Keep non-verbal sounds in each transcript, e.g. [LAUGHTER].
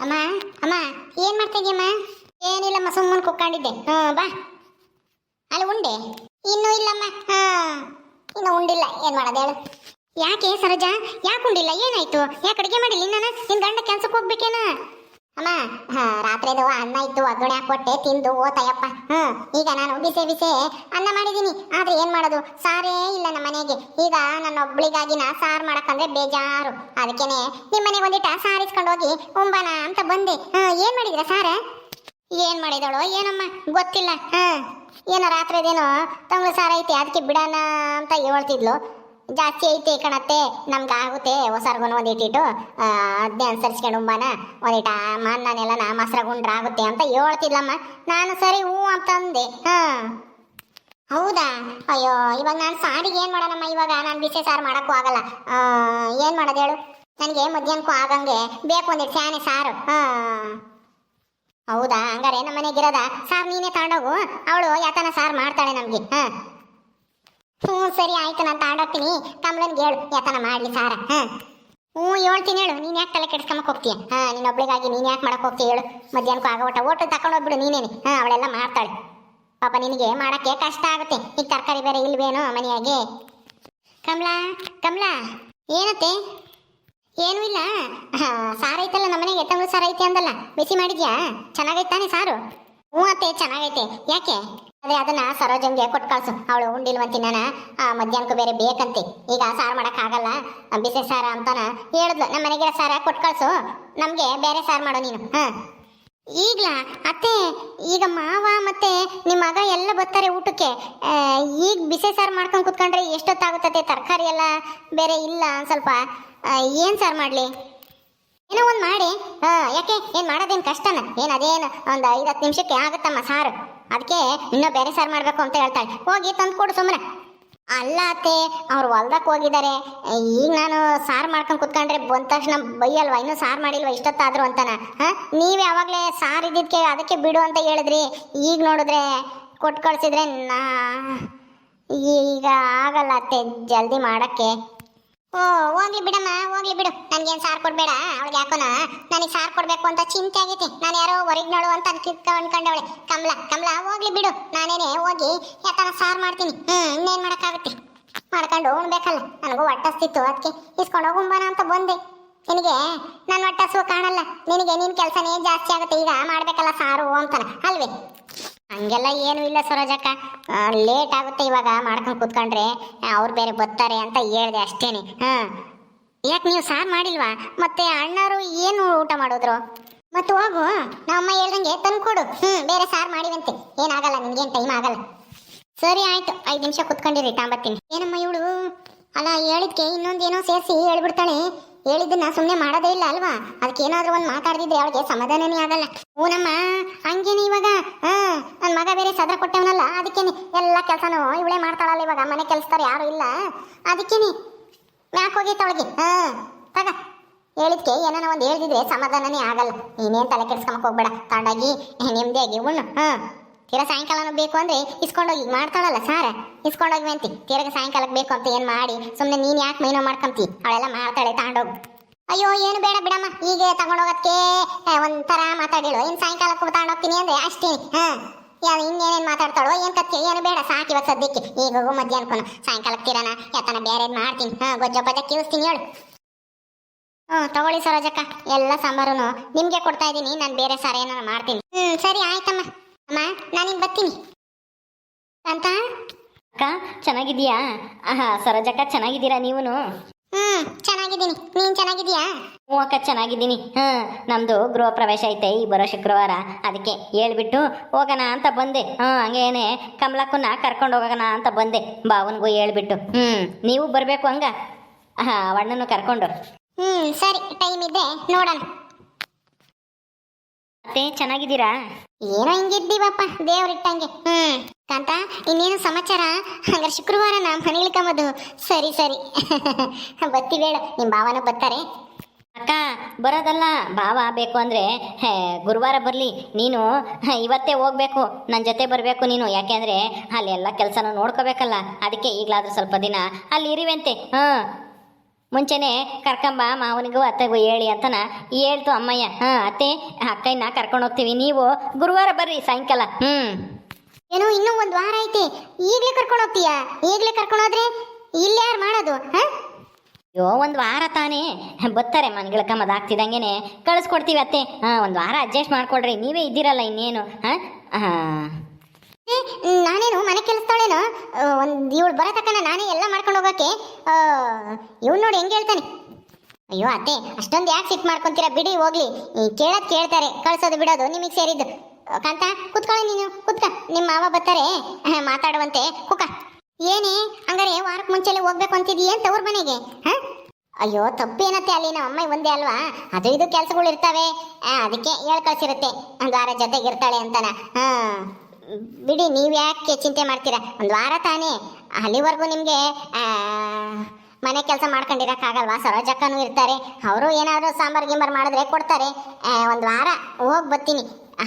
ಅಮ್ಮ ಅಮ್ಮ, ಏನ್ ಮಾಡ್ತಾ ಇದೀಯಮ್ಮ ಏನಿಲ್ಲಮ್ಮ, ಸುಮ್ಮನೆ ಕುಕ್ಕೊಂಡಿದ್ದೆ ಹ್ಞೂ ಬಾ. ಅಲ್ಲಿ ಉಂಡೆ? ಇನ್ನೂ ಇಲ್ಲಮ್ಮ. ಹಾಂ. ಇನ್ನು ಉಂಡಿಲ್ಲ. ಏನು ಮಾಡೋದು ಹೇಳು. ಯಾಕೆ ಸರೋಜಾ? ಯಾಕೆ ಉಂಡಿಲ್ಲ? ಏನಾಯ್ತು? ಯಾಕೆ ಅಡುಗೆ ಮಾಡಿಲ್ಲ? ನಾನು ನಿನ್ನ ಗಂಡ ಕೆಲ್ಸಕ್ಕೆ ಹೋಗ್ಬೇಕೇನ? ಅಮ್ಮ, ಹಾ ರಾತ್ರಿದು ಅನ್ನ ಇತ್ತು, ಒಗ್ಗರಣೆ ಹಾಕೊಟ್ಟೆ ತಿಂದು ಓತಾಯಪ್ಪ ಹ್ಮ್, ಈಗ ನಾನು ಬಿಸೆ ಬಿಸಿ ಅನ್ನ ಮಾಡಿದೀನಿ ಆದ್ರೆ ಏನ್ ಮಾಡೋದು? ಸಾರೇ ಇಲ್ಲ ನಮ್ಮ ಮನೆಗೆ. ಈಗ ನನ್ನ ಒಬ್ಳಿಗಾಗಿ ನಾ ಸಾರು ಮಾಡಕ್ಕಂದ್ರೆ ಬೇಜಾರು. ಅದಕ್ಕೇನೆ ನಿಮ್ಮ ಮನೆಗೆ ಒಂದಿಟ ಸಾರಿಸ್ಕೊಂಡು ಹೋಗಿ ಉಂಬನ ಅಂತ ಬಂದೆ. ಹಾ ಏನ್ ಮಾಡಿದ್ರ ಸಾರ? ಏನ್ ಮಾಡಿದಳು ಏನಮ್ಮ? ಗೊತ್ತಿಲ್ಲ. ಹ್ಮ್, ಏನೋ ರಾತ್ರಿದೇನೋ ತಮ್ಮ ಸಾರ ಐತಿ, ಅದಕ್ಕೆ ಬಿಡೋಣ ಅಂತ ಹೇಳ್ತಿದ್ಲು. ಜಾಸ್ತಿ ಐತೆ ಕಣತ್ತೆ. ನಮ್ಗೆ ಆಗುತ್ತೆ ಹೊಸರ್ಗುನು ಒಂದಿಟ್ಟಿಟ್ಟು ಅದನ್ನೇ ಅನುಸರಿಸ್ಕೊಂಡು ಉಂಬಾನ. ಒಂದಿಟ ಮಣ್ಣನೆಲ್ಲ ನಾ ಗುಂಡ್ರ ಆಗುತ್ತೆ ಅಂತ ಹೇಳ್ತಿದ್ಲಮ್ಮ. ನಾನು ಸರಿ ಹ್ಞೂ ಅಂತ ಅಂದೆ. ಹಾ. ಹೌದಾ? ಅಯ್ಯೋ, ಇವಾಗ ನಾನು ಸಾರಿಗೆ ಏನು ಮಾಡೋಣಮ್ಮ ಇವಾಗ? ನಾನು ಬಿಸಿ ಸಾರು ಮಾಡೋಕ್ಕೂ ಆಗಲ್ಲ. ಏನ್ ಮಾಡೋದು ಹೇಳು? ನನಗೆ ಮಧ್ಯಾಹ್ನಕ್ಕೂ ಆಗಂಗೆ. ಬೇಕು ಒಂದಿಟ್ಟು ಫ್ಯಾನೆ ಸಾರು. ಹಾ. ಹೌದಾ? ಹಂಗಾರೆ ನಮ್ಮ ಮನೆಗಿರೋದ ಸಾರ್ ನೀನೇ ತಗೊಂಡೋಗು. ಅವಳು ಯಾತನ ಸಾರು ಮಾಡ್ತಾಳೆ ನಮಗೆ. ಹಾ. ಹ್ಞೂ ಸರಿ, ಆಯ್ತು, ನಾನು ತಗೊಂಡೋಗ್ತೀನಿ ಕಮಲನ್ಗೆ ಹೇಳು. ಯಾತನ ಮಾಡ್ಲಿ ಸಾರ, ಹಾಂ? ಹ್ಞೂ ಹೇಳ್ತೀನಿ ಹೇಳು. ನೀನು ಯಾಕೆ ತಲೆ ಕೆಡ್ಸ್ಕೊಂಬಕ್ ಹೋಗ್ತೀಯ? ಹಾ ನೀನೊಬ್ಳಿಗಾಗಿ ನೀನು ಯಾಕೆ ಮಾಡಕ್ಕೆ ಹೋಗ್ತೀಯ ಹೇಳು. ಮಧ್ಯಾಹ್ನಕ್ಕೂ ಆಗ ಊಟ. ಓಟು ತಗೊಂಡೋಗ್ಬಿಡು ನೀನೇನೆ. ಹಾಂ, ಅವಳೆಲ್ಲ ಮಾಡ್ತಾಳೆ. ಪಾಪ ನಿನಗೆ ಮಾಡೋಕ್ಕೆ ಕಷ್ಟ ಆಗುತ್ತೆ. ಈಗ ತರಕಾರಿ ಬೇರೆ ಇಲ್ವೇನೋ ಮನೆಯಾಗೆ? ಕಮಲಾ ಕಮಲಾ, ಏನತ್ತೆ? ಏನೂ ಇಲ್ಲ. ಸಾರು ಐತಲ್ಲ ನಮ್ಮನೆಗೆ ಎತ್ತಂಗ್ಳು ಸಾರು ಐತೆ ಅಂದಲ್ಲ. ಬಿಸಿ ಮಾಡಿದ್ಯಾ? ಚೆನ್ನಾಗೈತಾನೆ ತಾನೇ ಸಾರು? ಹ್ಞೂ ಅತ್ತೆ, ಚೆನ್ನಾಗೈತೆ. ಯಾಕೆ? ಅದೇ ಅದನ್ನ ಸರೋಜಂಗೆ ಕೊಟ್ಟು ಕಳ್ಸು. ಅವಳು ಉಂಡಿಲ್ವಂತಿನ ಮಧ್ಯಾಹ್ನಕ್ಕೂ ಬೇರೆ ಬೇಕಂತೆ. ಈಗ ಸಾರು ಮಾಡೋಕ್ಕಾಗಲ್ಲ ಬಿಸಿ ಸಾರ ಅಂತಾನ ಹೇಳಿದ್ಲು. ನಮ್ಮ ಮನೆಗೆ ಸಾರ ಕೊಟ್ಟು ಕಳ್ಸು. ನಮಗೆ ಬೇರೆ ಸಾರು ಮಾಡು ನೀನು. ಹಾಂ. ಈಗ್ಲ ಅತ್ತೆ, ಈಗ ಮಾವ ಮತ್ತೆ ನಿಮ್ಮ ಮಗ ಎಲ್ಲ ಬರ್ತಾರೆ ಊಟಕ್ಕೆ. ಈಗ ಬಿಸಿ ಸಾರು ಮಾಡ್ಕೊಂಡು ಕುತ್ಕೊಂಡ್ರೆ ಎಷ್ಟೊತ್ತಾಗುತ್ತದೆ ತರಕಾರಿ ಎಲ್ಲ ಬೇರೆ ಇಲ್ಲ ಸ್ವಲ್ಪ. ಏನ್ ಸಾರು ಮಾಡ್ಲಿ? ಏನೋ ಒಂದು ಮಾಡಿ. ಹಾ, ಯಾಕೆ? ಏನು ಮಾಡೋದೇನು ಕಷ್ಟನ? ಏನು ಅದೇನು? ಒಂದು ಐದು ಹತ್ತು ನಿಮಿಷಕ್ಕೆ ಆಗುತ್ತಮ್ಮ ಸಾರು. ಅದಕ್ಕೆ ಇನ್ನೂ ಬೇರೆ ಸಾರು ಮಾಡ್ಬೇಕು ಅಂತ ಹೇಳ್ತಾಳೆ. ಹೋಗಿ ತಂದು ಕೊಡು ಸುಮ್ಮನೆ ಅಲ್ಲ ಅತ್ತೆ, ಅವ್ರು ಹೊಲ್ದಕ್ಕೆ ಹೋಗಿದ್ದಾರೆ ಈಗ ನಾನು ಸಾರು ಮಾಡ್ಕೊಂಡು ಕುತ್ಕೊಂಡ್ರೆ ಬಂದ ತಕ್ಷಣ ಬೈಯಲ್ವಾ? ಇನ್ನೂ ಸಾರು ಮಾಡಿಲ್ವಾ? ಇಷ್ಟೊತ್ತಾದ್ರು ಅಂತಾನ. ಹಾಂ? ನೀವು ಯಾವಾಗಲೇ ಸಾರು ಇದ್ದಿದ್ದಕ್ಕೆ ಅದಕ್ಕೆ ಬಿಡು ಅಂತ ಹೇಳಿದ್ರಿ. ಈಗ ನೋಡಿದ್ರೆ ಕೊಟ್ಟು ಕಳಿಸಿದ್ರೆ ನಾ ಈಗ ಆಗಲ್ಲ ಅತ್ತೆ ಜಲ್ದಿ ಮಾಡಕ್ಕೆ. ಓ, ಹೋಗ್ಲಿ ಬಿಡಮ್ಮ, ಹೋಗ್ಲಿ ಬಿಡು. ನನ್ಗೇನ್ ಸಾರ್ ಕೊಡ್ಬೇಡ, ಅವಳಿಗೆ ಯಾಕೋನ? ನನಗೆ ಸಾರ್ ಕೊಡ್ಬೇಕು ಅಂತ ಚಿಂತೆ ಆಗೈತಿ. ನಾನು ಯಾರೋ ಹೊರಗ್ನೋಳು ಅಂತ ಅನ್ಕಿದ್ಕ ಅನ್ಕೊಂಡವಳೆ. ಕಮಲ ಕಮಲ, ಹೋಗ್ಲಿ ಬಿಡು. ನಾನೇನೆ ಹೋಗಿ ಯಾತನ ಸಾರ್ ಮಾಡ್ತೀನಿ. ಹ್ಮ್, ಇನ್ನೇನ್ ಮಾಡಕ್ಕಾಗುತ್ತೆ? ಮಾಡ್ಕೊಂಡು ಉಣ್ಬೇಕಲ್ಲ. ನನಗೂ ಹೊಟ್ಟಸ್ತಿತ್ತು ಅದಕ್ಕೆ ಇಸ್ಕೊಂಡು ಹೋಗುಂಬನ ಅಂತ ಬಂದೆ. ನಿನಗೆ ನನ್ನ ಹೊಟ್ಟಸು ಕಾಣಲ್ಲ. ನಿನಗೆ ನಿನ್ ಕೆಲಸನೇ ಜಾಸ್ತಿ ಆಗುತ್ತೆ. ಈಗ ಮಾಡ್ಬೇಕಲ್ಲ ಸಾರು ಅಂತಾನ, ಅಲ್ವೇ? ಹಂಗೆಲ್ಲ ಏನೂ ಇಲ್ಲ ಸರೋಜಕ್ಕ. ಲೇಟ್ ಆಗುತ್ತೆ ಇವಾಗ ಮಾಡ್ಕೊಂಡು ಕೂತ್ಕೊಂಡ್ರೆ ಅವ್ರು ಬೇರೆ ಬರ್ತಾರೆ ಅಂತ ಹೇಳಿದೆ ಅಷ್ಟೇನೆ. ಹಾ. ಯಾಕೆ ನೀವು ಸಾರು ಮಾಡಿಲ್ವಾ? ಮತ್ತೆ ಅಣ್ಣರು ಏನು ಊಟ ಮಾಡಿದ್ರು? ಮತ್ತೆ ಹೋಗು, ನಮ್ಮಮ್ಮ ಹೇಳ್ದಂಗೆ ತಂದ್ಕೊಡು. ಹ್ಞೂ ಬೇರೆ ಸಾರು ಮಾಡಿವಂತೆ. ಏನಾಗಲ್ಲ ನಿಮ್ಗೇನು ಟೈಮ್ ಆಗಲ್ಲ. ಸರಿ ಆಯಿತು, ಐದು ನಿಮಿಷ ಕುತ್ಕೊಂಡಿರಿ, ತಾಂಬತ್ತೀನಿ. ಏನಮ್ಮ ಇವಳು? ಅಲ್ಲ, ಹೇಳಿದ್ಕೆ ಇನ್ನೊಂದೇನೋ ಸೇರಿಸಿ ಹೇಳ್ಬಿಡ್ತಾಳೆ. ಹೇಳಿದ್ದನ್ನ ಸುಮ್ಮನೆ ಮಾಡೋದೇ ಇಲ್ಲ ಅಲ್ವಾ? ಅದಕ್ಕೆ ಏನಾದರೂ ಒಂದು ಮಾತಾಡ್ದಿದ್ರೆ ಅವಳಿಗೆ ಸಮಾಧಾನನೇ ಆಗಲ್ಲ. ಹೂನಮ್ಮ ಹಂಗೇನೆ ಇವಾಗ? ಹಾ ನನ್ನ ಮಗ ಬೇರೆ ಸದ್ರ ಕೊಟ್ಟವನಲ್ಲ, ಅದಕ್ಕೇನೆ. ಎಲ್ಲ ಕೆಲಸನೂ ಇವಳೇ ಮಾಡ್ತಾಳಲ್ಲ ಇವಾಗ, ಮನೆ ಕೆಲಸದವ್ರು ಯಾರು ಇಲ್ಲ. ಅದಕ್ಕೇನೆ. ಮ್ಯಾಕ್ ಹೋಗೈತೆ ಅವಳಿಗೆ. ಹಾ, ತಗ. ಹೇಳಿದ್ಕೆ ಏನೋ ಒಂದು ಹೇಳಿದ್ರೆ ಸಮಾಧಾನನೇ ಆಗಲ್ಲ. ನೀನೇನು ತಲೆ ಕೆಡ್ಸ್ಕೊಂಬಕ್ ಹೋಗ್ಬೇಡ. ತಾಂಡಾಗಿ ನೆಮ್ಮದಿಯಾಗಿ ಉಣ್ಣು. ಹಾ. ತೀರಾ ಸಾಯಂಕಾಲನೂ ಬೇಕು ಅಂದ್ರೆ ಇಸ್ಕೊಂಡೋಗಿ ಮಾಡ್ತಾಳಲ್ಲ ಸಾರ. ಇಸ್ಕೊಂಡೋಗಿ ಅಂತಿ ತೀರಗ ಸಾಯಂಕಾಲಕ್ಕೆ ಬೇಕು ಅಂತ ಏನ್ ಮಾಡಿ ಸುಮ್ಮನೆ ನೀನ್ ಯಾಕೆ ಮೈನೋ ಮಾಡ್ಕೊಂತಿ? ಅವಳೆಲ್ಲ ಮಾಡ್ತಾಳೆ ತಗೊಂಡೋಗು ಅಯ್ಯೋ, ಏನು ಬೇಡ ಬಿಡಮ್ಮ ಈಗ ತಗೊಂಡೋಗಕ್ಕೆ ಒಂಥರ ಮಾತಾಡಿಳು. ಇನ್ ಸಾಯಂಕಾಲಕ್ಕೂ ತಗೊಂಡೋಗ್ತೀನಿ ಅಂದ್ರೆ ಅಷ್ಟೇ ಹಾಂ. ಯಾವ ಇನ್ನೇನೇನು ಮಾತಾಡ್ತಾಳೋ, ಏನು ಕತ್ತೆ ಏನು ಬೇಡ, ಸಾಕು ಇವತ್ತು ಸದ್ಯಕ್ಕೆ. ಈಗ ಹೋಗು ಮಧ್ಯಾಹ್ನಕ್ಕೂ ಸಾಯಂಕಾಲಕ್ಕೆ ತೀರನ ಯಾತನ ಬೇರೆ ಮಾಡ್ತೀನಿ. ಹಾಂ, ಗೊಜ್ಜ ಬಜ್ಜ ಕೇಳಿಸ್ತೀನಿ ಹೇಳು. ಹ್ಞೂ ತಗೊಳ್ಳಿ ಸರೋಜಕ್ಕ, ಎಲ್ಲ ಸಾಂಬಾರುನು. ನಿಮಗೆ ಕೊಡ್ತಾ ಇದ್ದೀನಿ, ನಾನು ಬೇರೆ ಸಾರ ಏನಾರು ಮಾಡ್ತೀನಿ. ಹ್ಞೂ ಸರಿ, ಆಯ್ತಮ್ಮ. ಅಮ್ಮ ನಾನಿನ್ ಬರ್ತೀನಿ. ಅಂತ ಅಕ್ಕ ಚೆನ್ನಾಗಿದೀಯಾ ಆಹಾ ಸರೋಜಕ್ಕ ಚೆನ್ನಾಗಿದ್ದೀರಾ ನೀವು ಹ್ಮ್ ಚೆನ್ನಾಗಿದ್ದೀನಿ. ನೀನ್ ಚೆನ್ನಾಗಿದ್ಯಾ ಹ್ಞೂ ಅಕ್ಕ ಚೆನ್ನಾಗಿದ್ದೀನಿ. ಹಾಂ ನಮ್ಮದು ಗೃಹ ಪ್ರವೇಶ ಐತೆ ಈ ಬರೋ ಶುಕ್ರವಾರ. ಅದಕ್ಕೆ ಹೇಳ್ಬಿಟ್ಟು ಹೋಗೋಣ ಅಂತ ಬಂದೆ. ಹಾಂ ಹಂಗೇನೆ ಕಮಲಕ್ಕನ್ನ ಕರ್ಕೊಂಡು ಹೋಗೋಣ ಅಂತ ಬಂದೆ. ಬಾವನಿಗೂ ಹೇಳ್ಬಿಟ್ಟು. ಹ್ಞೂ ನೀವು ಬರಬೇಕು ಹಂಗ? ಹಾಂ ಅಣ್ಣನ್ನು ಕರ್ಕೊಂಡು. ಹ್ಮ್ ಸರಿ ಟೈಮ್ ಇದೆ ನೋಡೋಣ. ಮತ್ತೆ ಚೆನ್ನಾಗಿದ್ದೀರಾ? ಏನೋ ಹಿಂಗಿದ್ದೀವಪ್ಪ ದೇವ್ರಿಟ್ಟಂಗೆ ಹ್ಮ್. ಕಾಂತ ಇನ್ನೇನು ಸಮಾಚಾರ? ಹಂಗಾರೆ ಶುಕ್ರವಾರ ನಾ ಮನೇಲಿ ಕಂಬದು ಸರಿ ಸರಿ. [LAUGHS] ಬತ್ತಿ ಬೇಡ ನಿಮ್ ಭಾವನ ಬರ್ತಾರೆ. ಅಕ್ಕ ಬರೋದಲ್ಲ ಭಾವ ಬೇಕು ಅಂದರೆ ಗುರುವಾರ ಬರಲಿ. ನೀನು ಇವತ್ತೇ ಹೋಗ್ಬೇಕು. ನನ್ನ ಜೊತೆ ಬರಬೇಕು ನೀನು. ಯಾಕೆಂದರೆ ಅಲ್ಲಿ ಎಲ್ಲ ಕೆಲಸನೂ ನೋಡ್ಕೋಬೇಕಲ್ಲ. ಅದಕ್ಕೆ ಈಗಲಾದರೂ ಸ್ವಲ್ಪ ದಿನ ಅಲ್ಲಿ ಇರಿವೆಂತೆ ಹಾಂ. ಮುಂಚೆನೆ ಕರ್ಕೊಂಬ ಮಾವನಿಗೂ ಅತ್ತೆಗೂ ಹೇಳಿ ಅಂತನ ಹೇಳ್ತು ಅಮ್ಮಯ್ಯ ಹಾಂ ಅತ್ತೆ ಅಕ್ಕಯ್ಯನ ಕರ್ಕೊಂಡು ಹೋಗ್ತೀವಿ ನೀವು ಗುರುವಾರ ಬರ್ರಿ ಸಾಯಂಕಾಲ. ಹ್ಞೂ ಏನೋ ಇನ್ನೂ ಒಂದು ವಾರ ಐತೆ ಈಗಲೇ ಕರ್ಕೊಂಡು ಹೋಗ್ತೀಯಾ? ಈಗಲೇ ಕರ್ಕೊಂಡು ಹೋದ್ರೆ ಇಲ್ಲಿ ಯಾರು ಮಾಡೋದು ಹಾಂ? ಅಯ್ಯೋ ಒಂದು ವಾರ ತಾನೇ. ಬರ್ತಾರೆ ಮನೆಗಳ ಕಮದ ಆಗ್ತಿದಂಗೆನೆ. ಕಳಿಸ್ಕೊಡ್ತೀವಿ ಅತ್ತೆ. ಹಾಂ ಒಂದು ವಾರ ಅಡ್ಜಸ್ಟ್ ಮಾಡ್ಕೊಡ್ರಿ ನೀವೇ ಇದ್ದೀರಲ್ಲ ಇನ್ನೇನು ಹಾಂ? ಹಾಂ. ನಾನೇನು ಮನೆ ಕೆಲಸದವಳೇನು? ಒಂದು ಇವಳು ಬರೋ ತಕ್ಕನ ನಾನೇ ಎಲ್ಲ ಮಾಡ್ಕೊಂಡು ಹೋಗೋಕೆ? ಇವ್ನು ನೋಡಿ ಹೆಂಗೆ ಹೇಳ್ತಾನೆ? ಅಯ್ಯೋ ಅತ್ತೆ, ಅಷ್ಟೊಂದು ಯಾಕೆ ಸಿಟ್ ಮಾಡ್ಕೊಂತೀರಾ? ಬಿಡಿ, ಹೋಗ್ಲಿ. ಕೇಳೋದು ಕೇಳ್ತಾರೆ, ಕಳ್ಸೋದು ಬಿಡೋದು, ನಿಮಗೆ ಸೇರಿದ್ದು. ಕಾಂತ, ಕುತ್ಕೊಳ್ಳಿ ನೀನು, ಕುತ್ಕ. ನಿಮ್ಮ ಮಾವ ಬರ್ತಾರೆ. ಮಾತಾಡುವಂತೆ ಕುಕ ಏನೇ, ಹಂಗಾರೆ ವಾರಕ್ಕೆ ಮುಂಚೆಲೆ ಹೋಗ್ಬೇಕು ಅಂತಿದೀಯ ಅವ್ರ ಮನೆಗೆ? ಹಾ? ಅಯ್ಯೋ ತಪ್ಪೇನತ್ತೆ ಅಲ್ಲಿ? ನಮ್ಮ ಅಮ್ಮ ಒಂದೇ ಅಲ್ವಾ? ಅದು ಇದು ಕೆಲಸಗಳು ಇರ್ತವೆ. ಅದಕ್ಕೆ ಹೇಳ್ಕಳ್ಸಿರುತ್ತೆ ಒಂದು ವಾರ ಜೊತೆಗೆ ಇರ್ತಾಳೆ ಅಂತಾನ. ಹಾ ಬಿಡಿ, ನೀವು ಯಾಕೆ ಚಿಂತೆ ಮಾಡ್ತೀರಾ? ಒಂದು ವಾರ ತಾನೇ. ಅಲ್ಲಿವರೆಗೂ ನಿಮಗೆ ಮನೆ ಕೆಲಸ ಮಾಡ್ಕೊಂಡಿರೋಕ್ಕಾಗಲ್ವಾ? ಸರೋಜಕ್ಕನೂ ಇರ್ತಾರೆ. ಅವರು ಏನಾದರೂ ಸಾಂಬಾರು ಗಿಂಬಾರು ಮಾಡಿದ್ರೆ ಕೊಡ್ತಾರೆ. ಒಂದು ವಾರ ಹೋಗಿ ಬರ್ತೀನಿ.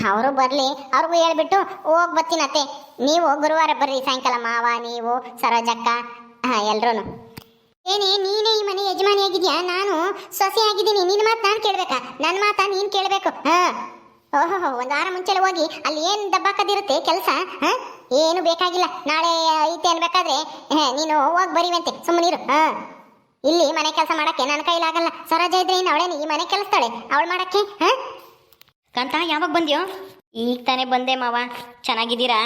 ಅವರು ಬರಲಿ. ಅವ್ರಿಗೂ ಹೇಳ್ಬಿಟ್ಟು ಹೋಗಿ ಬರ್ತೀನತ್ತೆ ನೀವು ಗುರುವಾರ ಬರ್ರಿ, ಸಾಯಂಕಾಲ ಮಾವ, ನೀವು, ಸರೋಜಕ್ಕ ಎಲ್ಲರೂ ಏನೇ, ನೀನೇ ಈ ಮನೆ ಯಜಮಾನಿ ನಾನು ಸೊಸೆ ಆಗಿದ್ದೀನಿ ನಿನ್ನ ಮಾತು ನಾನು ಕೇಳಬೇಕಾ? ನನ್ನ ಮಾತಾ ನೀನು ಕೇಳಬೇಕು. ಹಾ. ಓಹೋ, ಒಂದು ವಾರ ಮುಂಚೆಲೆ ಹೋಗಿ ಅಲ್ಲಿ ಏನು ದಬ್ಬಾಕದಿರುತ್ತೆ ಕೆಲಸ, ಹಾ? ಏನು ಬೇಕಾಗಿಲ್ಲ. ನಾಳೆ ಐತೆ ಅನ್ಬೇಕಾದ್ರೆ ನೀನು ಹೋಗಿ ಬರೀವಂತೆ ಸುಮ್ಮನಿರು ಹಾ. ಇಲ್ಲಿ ಮನೆ ಕೆಲಸ ಮಾಡಕ್ಕೆ ನನ್ನ ಕೈಲಾಗಲ್ಲ ಸರೋಜ ಇದ್ರೆ ಇನ್ನು ಅವಳೇನು ಈ ಮನೆ ಕೆಲಸತಾಳೆ? ಅವಳು ಮಾಡಕ್ಕೆ, ಹಾ? ಕಂತ, ಯಾವಾಗ ಬಂದ್ಯೋ? ಈಗ ತಾನೇ ಬಂದೆ ಮಾವ. ಚೆನ್ನಾಗಿದ್ದೀರಾ?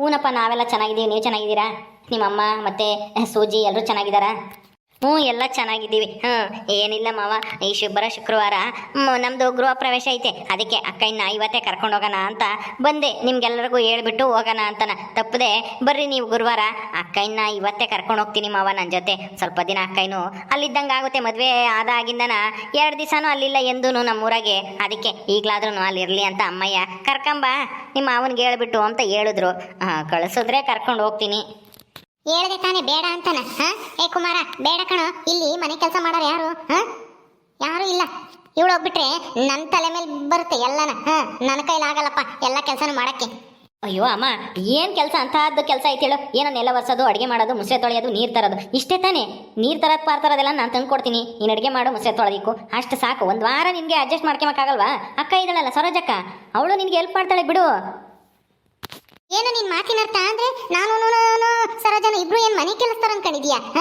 ಹೂನಪ್ಪ, ನಾವೆಲ್ಲ ಚೆನ್ನಾಗಿದ್ದೀವಿ, ನೀವು ಚೆನ್ನಾಗಿದ್ದೀರಾ? ನಿಮ್ಮಮ್ಮ ಮತ್ತೆ ಸೂಜಿ ಎಲ್ಲರೂ ಚೆನ್ನಾಗಿದ್ದಾರಾ? ಹ್ಞೂ, ಎಲ್ಲ ಚೆನ್ನಾಗಿದ್ದೀವಿ. ಹಾಂ ಏನಿಲ್ಲ ಮಾವ, ಈ ಶುಭ್ರ ಶುಕ್ರವಾರ. ನಮ್ಮದು ಗೃಹ ಪ್ರವೇಶ ಐತೆ. ಅದಕ್ಕೆ ಅಕ್ಕಯ್ಯನ ಇವತ್ತೇ ಕರ್ಕೊಂಡು ಹೋಗೋಣ ಅಂತ ಬಂದೆ. ನಿಮ್ಗೆಲ್ಲರಿಗೂ ಹೇಳ್ಬಿಟ್ಟು ಹೋಗೋಣ ಅಂತನ. ತಪ್ಪದೆ, ಬರ್ರಿ ನೀವು ಗುರುವಾರ. ಅಕ್ಕಯ್ಯನ ಇವತ್ತೇ ಕರ್ಕೊಂಡು ಹೋಗ್ತೀನಿ ಮಾವ ನನ್ನ ಜೊತೆ. ಸ್ವಲ್ಪ ದಿನ ಅಕ್ಕಯ್ಯನು ಅಲ್ಲಿದ್ದಂಗೆ ಆಗುತ್ತೆ. ಮದುವೆ ಆದಾಗಿಂದನ ಎರಡು ದಿವಸನೂ ಅಲ್ಲಿಲ್ಲ ಎಂದೂ ನಮ್ಮೂರಾಗೆ. ಅದಕ್ಕೆ ಈಗಲಾದ್ರೂ ಅಲ್ಲಿ ಇರಲಿ ಅಂತ ಅಮ್ಮಯ್ಯ ಕರ್ಕೊಂಬ, ನಿಮ್ಮ ಮಾವನಿಗೆ ಹೇಳ್ಬಿಟ್ಟು ಅಂತ ಹೇಳಿದ್ರು. ಹಾಂ, ಕಳಿಸಿದ್ರೆ ಕರ್ಕೊಂಡು ಹೋಗ್ತೀನಿ. ಹೇಳ್ದೆ ತಾನೇ ಬೇಡ ಅಂತಾನ? ಹಾ? ಏ ಕುಮಾರ ಬೇಡ ಕಣ. ಇಲ್ಲಿ ಮನೆ ಕೆಲಸ ಮಾಡೋರು ಯಾರು? ಹಾ? ಯಾರು ಇಲ್ಲ. ಇವಳು ಹೋಗ್ಬಿಟ್ರೆ ನನ್ನ ತಲೆ ಮೇಲೆ ಬರುತ್ತೆ ಎಲ್ಲನ. ಹಾ? ನನ್ನ ಕೈಲಾಗಲ್ಲಪ್ಪ ಎಲ್ಲ ಕೆಲಸನೂ ಮಾಡಕ್ಕೆ. ಅಯ್ಯೋ ಅಮ್ಮ ಏನ್ ಕೆಲಸ ಅಂತಹದ್ದು ಕೆಲಸ ಐತಿ ಹೇಳು. ಏನೋ ನೆಲ ಒರೆಸೋದು ಅಡುಗೆ ಮಾಡೋದು ಮುಸ್ರೆ ತೊಳೆಯೋದು ನೀರು ತರೋದು. ಇಷ್ಟೇ ತಾನೇ. ನೀರು ತರೋದು ಪಾರ್ ತರೋದೆಲ್ಲ ನಾನು ತಂದು ಕೊಡ್ತೀನಿ. ನೀನು ಅಡುಗೆ ಮಾಡು ಮುಸ್ರೆ ತೊಳೆದಿಕ್ಕು. ಅಷ್ಟು ಸಾಕು. ಒಂದು ವಾರ ನಿನಗೆ ಅಡ್ಜಸ್ಟ್ ಮಾಡ್ಕೊಳಕ್ಕಾಗಲ್ವಾ ಅಕ್ಕ ಇದ್ದಾಳಲ್ಲ ಸರೋಜಕ್ಕ. ಅವಳು ನಿನಗೆ ಹೆಲ್ಪ್ ಮಾಡ್ತಾಳೆ ಬಿಡು. ಏನು ನಿನ್ ಮಾತಿನ ಅರ್ಥ ಅಂದ್ರೆ ನಾನು ಸರೋಜನು ಇಬ್ರು ಏನ್ ಮನೆ ಕೆಲಸದವ್ರು ಹ?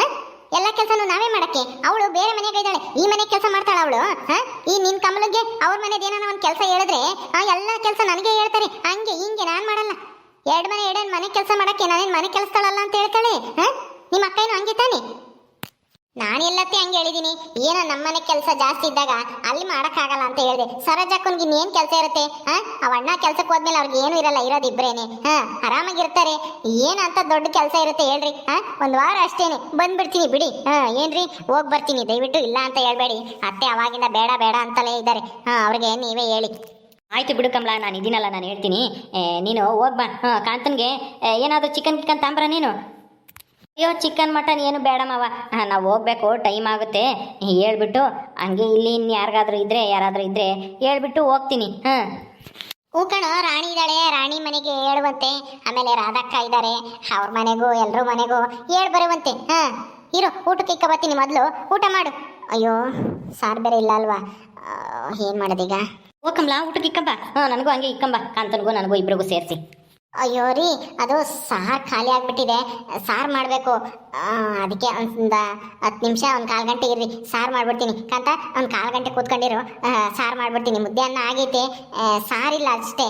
ಎಲ್ಲ ಕೆಲಸನೂ ನಾವೇ ಮಾಡಕ್ಕೆ? ಅವಳು ಬೇರೆ ಮನೆಗೆ ಇದ್ದಾಳೆ. ಈ ಮನೆ ಕೆಲಸ ಮಾಡ್ತಾಳ ಅವಳು. ಹಾ? ಈ ನಿನ್ ಕಮಲಗೆ ಅವ್ರ ಮನೆದ ಏನಾನ ಒಂದ್ ಕೆಲಸ ಹೇಳಿದ್ರೆ, ಆ ಎಲ್ಲ ಕೆಲಸ ನನಗೆ ಹೇಳ್ತಾರೆ. ಹಂಗೆ ಹಿಂಗೆ ನಾನ್ ಮಾಡಲ್ಲ. ಎರಡ್ ಮನೆ ಎರಡ್ ಮನೆ ಕೆಲಸ ಮಾಡಕ್ಕೆ ನಾನೇನ್ ಮನೆ ಕೆಲಸದಳಲ್ಲ ಅಂತ ಹೇಳ್ತಾಳೆ? ಹಾ? ನಿಮ್ಮ ಏನು ಹಂಗೆ ತಾನೆ ನಾನು ಎಲ್ಲತ್ತೆ ಹಂಗೆ ಹೇಳಿದ್ದೀನಿ ಏನೋ ನಮ್ಮನೆ ಕೆಲಸ ಜಾಸ್ತಿ ಇದ್ದಾಗ ಅಲ್ಲಿ ಮಾಡಕ್ಕಾಗಲ್ಲ ಅಂತ ಹೇಳಿದೆ. ಸರೋಜಕ್ಕನಿಗೆ ಇನ್ನೇನು ಕೆಲಸ ಇರುತ್ತೆ? ಆ ಅವ ಅಣ್ಣ ಕೆಲ್ಸಕ್ಕೆ ಹೋದ್ಮೇಲೆ ಅವ್ರಿಗೆ ಏನೂ ಇರಲ್ಲ, ಇರೋದು ಇಬ್ರೇನೆ. ಹಾ? ಆರಾಮಾಗಿರ್ತಾರೆ. ಏನಂತ ದೊಡ್ಡ ಕೆಲಸ ಇರುತ್ತೆ ಹೇಳ್ರಿ. ಹಾ? ಒಂದ್ ವಾರ ಅಷ್ಟೇನೆ. ಬಂದ್ಬಿಡ್ತೀನಿ ಬಿಡಿ. ಹಾ, ಏನ್ರಿ? ಹೋಗ್ ಬರ್ತೀನಿ. ದಯವಿಟ್ಟು ಇಲ್ಲ ಅಂತ ಹೇಳ್ಬೇಡಿ. ಅತ್ತೆ ಅವಾಗಿಂದ ಬೇಡ ಬೇಡ ಅಂತಲೇ ಇದ್ದಾರೆ. ಹಾಂ, ಅವ್ರಿಗೆ ನೀವೇ ಹೇಳಿ. ಆಯ್ತು ಬಿಡು ಕಮಲ, ನಾನು ಇದೀನಲ್ಲ, ನಾನು ಹೇಳ್ತೀನಿ. ನೀನು ಹೋಗ್ಬಾ ಹಾಂ, ಕಾಂತನ್ಗೆ ಏನಾದರೂ ಚಿಕನ್ ಕಿಕನ್ ತಾಂಬ್ರ ನೀನು? ಅಯ್ಯೋ ಚಿಕನ್ ಮಟನ್ ಏನು ಬೇಡ ಮಾವ ನಾವು ಹೋಗ್ಬೇಕು ಟೈಮ್ ಆಗುತ್ತೆ. ಹೇಳ್ಬಿಟ್ಟು ಹಂಗೆ ಇಲ್ಲಿ ಇನ್ನು ಯಾರಿಗಾದ್ರೂ ಇದ್ರೆ ಯಾರಾದರೂ ಇದ್ರೆ ಹೇಳ್ಬಿಟ್ಟು ಹೋಗ್ತೀನಿ. ಹಾಂ. ಹೂಕಣ ರಾಣಿ ಇದ್ದಾಳೆ ರಾಣಿ ಮನೆಗೆ ಹೇಳುವಂತೆ. ಆಮೇಲೆ ರಾಧಕ್ಕ ಇದ್ದಾರೆ ಅವ್ರ ಮನೆಗೂ ಎಲ್ಲರೂ ಮನೆಗೂ ಹೇಳಿ ಬರುವಂತೆ. ಹಾ. ಇರು ಊಟಕ್ಕೆ ಇಕ್ಕ ಬರ್ತೀನಿ ಮೊದಲು. ಊಟ ಮಾಡು. ಅಯ್ಯೋ ಸಾರು ಬೇರೆ ಇಲ್ಲ ಅಲ್ವಾ? ಏನು ಏನ್ ಮಾಡೋದೀಗ? ಓ ಕಮಲ ಊಟಕ್ಕೆ ಇಕ್ಕಂಬ ಹಾಂ ನನಗೂ ಹಂಗೆ ಇಕ್ಕಂಬ ಕಾಂತನಿಗೂ ನನಗೂ ಇಬ್ಬರಿಗೂ ಸೇರಿಸಿ. ಅಯ್ಯೋ ರೀ ಅದು ಸಾರು ಖಾಲಿ ಆಗ್ಬಿಟ್ಟಿದೆ. ಸಾರು ಮಾಡಬೇಕು. ಅದಕ್ಕೆ ಒಂದು ಹತ್ತು ನಿಮಿಷ ಒಂದು ಕಾಲು ಗಂಟೆ ಇರ್ರಿ. ಸಾರು ಮಾಡ್ಬಿಡ್ತೀನಿ. ಕಾಂತ ಒಂದು ಕಾಲು ಗಂಟೆ ಕೂತ್ಕೊಂಡಿರು. ಸಾರು ಮಾಡ್ಬಿಡ್ತೀನಿ. ಮುದ್ದೆ ಅನ್ನ ಆಗೈತೆ ಸಾರ್ ಸಾರಿಲ್ಲ ಅಷ್ಟೇ.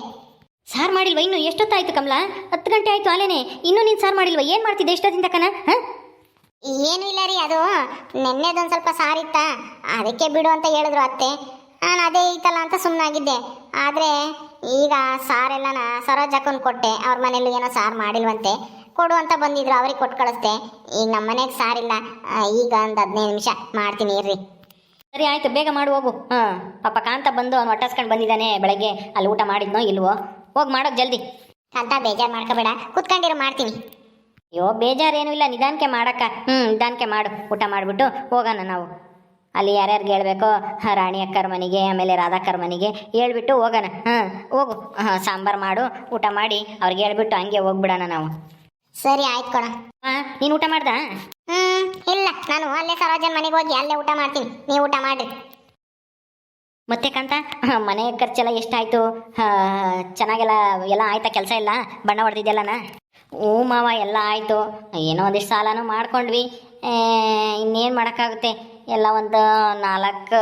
ಸಾರು ಮಾಡಿಲ್ವ ಇನ್ನು? ಎಷ್ಟೊತ್ತಾಯ್ತು ಕಮಲ? ಹತ್ತು ಗಂಟೆ ಆಯ್ತು ಅಲ್ಲೇನೆ ಇನ್ನೂ ನೀನು ಸಾರು ಮಾಡಿಲ್ವ? ಏನು ಮಾಡ್ತಿದ್ದೆ ಎಷ್ಟೊತ್ತಿಂದ ಕಣ? ಹಾಂ? ಏನು ಇಲ್ಲ ರೀ ಅದು ನೆನ್ನೆದೊಂದು ಸ್ವಲ್ಪ ಸಾರಿತ್ತಾ ಅದಕ್ಕೆ ಬಿಡು ಅಂತ ಹೇಳಿದ್ರು ಅತ್ತೆ. ನಾನು ಅದೇ ಐತಲ್ಲ ಅಂತ ಸುಮ್ಮನಾಗಿದ್ದೆ ಆದರೆ ಈಗ ಸಾರೆಲ್ಲನ ಸರೋಜಕ್ಕನ್ ಕೊಟ್ಟೆ. ಅವ್ರ ಮನೇಲಿ ಏನೋ ಸಾರು ಮಾಡಿಲ್ವಂತೆ. ಕೊಡು ಅಂತ ಬಂದಿದ್ರು ಅವ್ರಿಗೆ ಕೊಟ್ಟು ಕಳಿಸ್ದೆ. ಈಗ ನಮ್ಮ ಮನೆಗೆ ಸಾರಿಲ್ಲ. ಈಗ ಒಂದು ಹದಿನೈದು ನಿಮಿಷ ಮಾಡ್ತೀನಿ ಇರ್ರಿ. ಸರಿ ಆಯಿತು ಬೇಗ ಮಾಡು ಹೋಗು. ಹಾಂ ಪಾಪ ಕಾಂತ ಬಂದು ಅವ್ನು ಹೊಟ್ಟಸ್ಕೊಂಡು ಬಂದಿದ್ದಾನೆ ಬೆಳಗ್ಗೆ. ಅಲ್ಲಿ ಊಟ ಮಾಡಿದ್ನೋ ಇಲ್ವೋ? ಹೋಗಿ ಮಾಡೋಕೆ ಜಲ್ದಿ. ಕಾಂತ ಬೇಜಾರು ಮಾಡ್ಕೋಬೇಡ. ಕುತ್ಕೊಂಡಿರು ಮಾಡ್ತೀನಿ. ಅಯ್ಯೋ ಬೇಜಾರೇನೂ ಇಲ್ಲ. ನಿಧಾನಕ್ಕೆ ಮಾಡಕ್ಕ. ಹ್ಞೂ ನಿಧಾನಕ್ಕೆ ಮಾಡು. ಊಟ ಮಾಡಿಬಿಟ್ಟು ಹೋಗೋಣ ನಾವು. ಅಲ್ಲಿ ಯಾರ್ಯಾರಿಗೆ ಹೇಳ್ಬೇಕೋ ಹಾ, ರಾಣಿ ಅಕ್ಕರ ಮನೆಗೆ ಆಮೇಲೆ ರಾಧಾಕರ್ ಮನೆಗೆ ಹೇಳ್ಬಿಟ್ಟು ಹೋಗೋಣ. ಹಾಂ ಹೋಗು. ಹಾಂ ಸಾಂಬಾರು ಮಾಡು ಊಟ ಮಾಡಿ ಅವ್ರಿಗೆ ಹೇಳ್ಬಿಟ್ಟು ಹಂಗೆ ಹೋಗ್ಬಿಡೋಣ ನಾವು. ಸರಿ ಆಯ್ತು ಕೊಡ. ಹಾಂ ನೀನು ಊಟ ಮಾಡ್ದಾ? ಹ್ಮ್ ಇಲ್ಲ. ನಾನು ಅಲ್ಲೇ ಸರೋಜನ್ ಮನೆಗೆ ಹೋಗಿ ಅಲ್ಲೇ ಊಟ ಮಾಡ್ತೀನಿ. ನೀವು ಊಟ ಮಾಡ್ರಿ. ಮತ್ತೆ ಕಂತ ಹಾಂ ಮನೆ ಖರ್ಚೆಲ್ಲ ಎಷ್ಟಾಯಿತು? ಹಾಂ ಚೆನ್ನಾಗೆಲ್ಲ ಎಲ್ಲ ಆಯ್ತಾ ಕೆಲಸ ಇಲ್ಲ ಬಣ್ಣ ಹೊಡೆದಿದ್ದೆಲ್ಲನ ಹ್ಞೂ ಮಾವ ಎಲ್ಲ ಆಯಿತು. ಏನೋ ಒಂದಿಷ್ಟು ಸಾಲನೂ ಮಾಡ್ಕೊಂಡ್ವಿ. ಇನ್ನೇನು ಮಾಡೋಕ್ಕಾಗುತ್ತೆ? ಎಲ್ಲ ಒಂದು ನಾಲ್ಕು,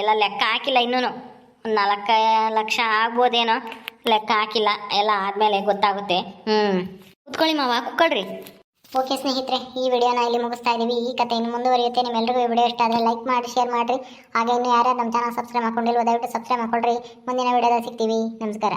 ಎಲ್ಲ ಲೆಕ್ಕ ಹಾಕಿಲ್ಲ ಇನ್ನೂ ಒಂದು ನಾಲ್ಕು ಲಕ್ಷ ಆಗ್ಬೋದೇನೋ. ಲೆಕ್ಕ ಹಾಕಿಲ್ಲ, ಎಲ್ಲ ಆದಮೇಲೆ ಗೊತ್ತಾಗುತ್ತೆ. ಹ್ಞೂ ಕುತ್ಕೊಳ್ಳಿ ಮಾವ, ಕುತ್ಕೊಳ್ರಿ. ಓಕೆ ಸ್ನೇಹಿತರೆ, ಈ ವಿಡಿಯೋನ ಇಲ್ಲಿ ಮುಗಿಸ್ತಾ ಇದ್ದೀವಿ ಈ ಕಥೆ ಇನ್ನು ಮುಂದುವರಿಯುತ್ತೆ. ನಿಮ್ಮೆಲ್ಲರಿಗೂ ಈ ವಿಡಿಯೋ ಇಷ್ಟ ಆದರೆ ಲೈಕ್ ಮಾಡಿ, ಶೇರ್ ಮಾಡಿರಿ. ಹಾಗೆ ಇನ್ನು ಯಾರ್ಯಾರು ನಮ್ಮ ಚಾನಲ್ ಸಬ್ಸ್ಕ್ರೈಬ್ ಮಾಡ್ಕೊಂಡಿಲ್ವೋ, ದಯವಿಟ್ಟು ಸಬ್ಸ್ಕ್ರೈಬ್ ಮಾಡ್ಕೊಳ್ರಿ. ಮುಂದಿನ ವಿಡಿಯೋದಲ್ಲಿ ಸಿಗ್ತೀವಿ. ನಮಸ್ಕಾರ.